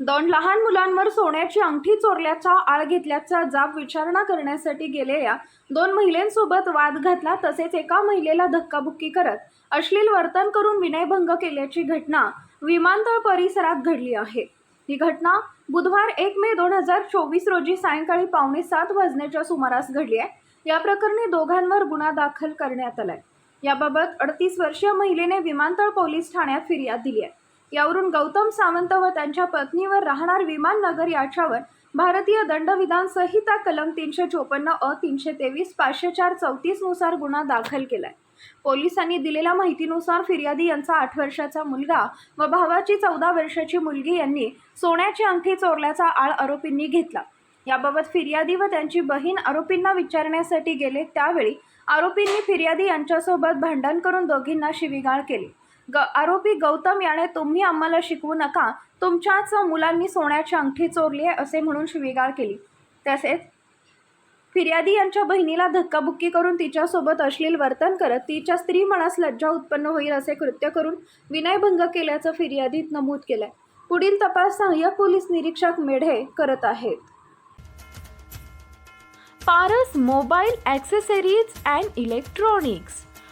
दोन लहान मुलांवर सोन्याची अंगठी चोरल्याचा आळ घेतल्याचा जाब विचारणा करण्यासाठी गेलेल्या दोन महिलांसोबत वाद घातला तसेच एका महिलेला धक्काबुक्की करत अश्लील वर्तन करून विनयभंग केल्याची घटना विमानतळ परिसरात घडली आहे. ही घटना बुधवार एक मे दोन हजार चोवीस रोजी सायंकाळी पावणे सात वाजण्याच्या सुमारास घडली आहे. या प्रकरणी दोघांवर गुन्हा दाखल करण्यात आलाय. याबाबत अडतीस वर्षीय महिलेने विमानतळ पोलीस ठाण्यात फिर्याद दिली आहे. यावरून गौतम सावंत व त्यांच्या पत्नीवर राहणार विमान नगर याच्यावर भारतीय दंडविधान संहिता कलम तीनशे चोपन्न अ तीनशे तेवीस पाचशे चार चौतीसनुसार गुन्हा दाखल केलाय. पोलिसांनी दिलेल्या माहितीनुसार फिर्यादी यांचा आठ वर्षाचा मुलगा व भावाची चौदा वर्षाची मुलगी यांनी सोन्याची अंगठी चोरल्याचा आळ आरोपींनी घेतला. याबाबत फिर्यादी व त्यांची बहीण आरोपींना विचारण्यासाठी गेले त्यावेळी आरोपींनी फिर्यादी यांच्यासोबत भांडण करून दोघींना शिवीगाळ केली. ग आरोपी गौतम याने तुम्ही आम्हाला शिकवू नका. तुमच्याच मुलांनी सोन्याची अंगठी चोरली आहे असे म्हणून शिवीगाळ केली. तसेच फिर्यादी यांच्या बहिणीला धक्काबुक्की करून तिच्यासोबत अश्लील वर्तन करत तिच्या स्त्री मनास लज्जा उत्पन्न होईल असे कृत्य करून विनयभंग केल्याचं फिर्यादीत नमूद केलंय. पुढील तपास सहाय्यक पोलीस निरीक्षक मेढे करत आहेत. Paras mobile accessories and electronics.